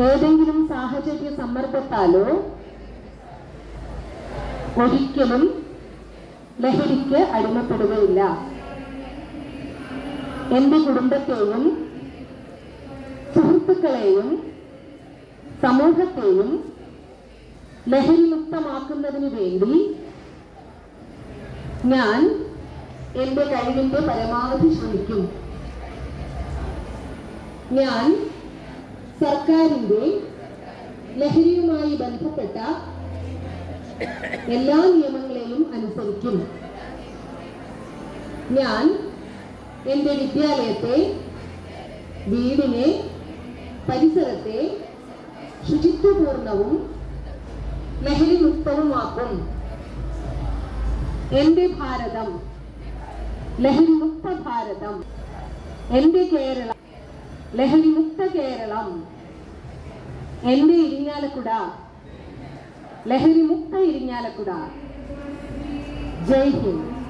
ഏതെങ്കിലും സാഹചര്യ സമ്മർദ്ദത്താലോ ഒരിക്കലും ലഹരിക്ക് അടിമപ്പെടുകയില്ല. എന്റെ കുടുംബത്തെയും സുഹൃത്തുക്കളെയും സമൂഹത്തെയും ലഹരി മുക്തമാക്കുന്നതിന് വേണ്ടി ഞാൻ എന്റെ കഴിവിന്റെ പരമാവധി ശ്രമിക്കും. ഞാൻ സർക്കാരിന്റെ ലഹരിയുമായി ബന്ധപ്പെട്ട എല്ലാ നിയമങ്ങളെയും അനുസരിക്കും ഞാൻ എന്റെ വിദ്യാലയത്തെ വീടിനെ പരിസരത്തെ ശുചിത്വപൂർണവും ലഹരി മുക്തവുമാക്കും എന്റെ ഭാരതം ലഹരി മുക്ത ഭാരതം. എന്റെ കേരളം ലഹരി മുക്ത കേരളം എന്റെ ഇരിഞ്ഞാലക്കുട ലഹരി മുക്ത ഇരിഞ്ഞാലക്കുട ജയ് ഹിന്ദ്.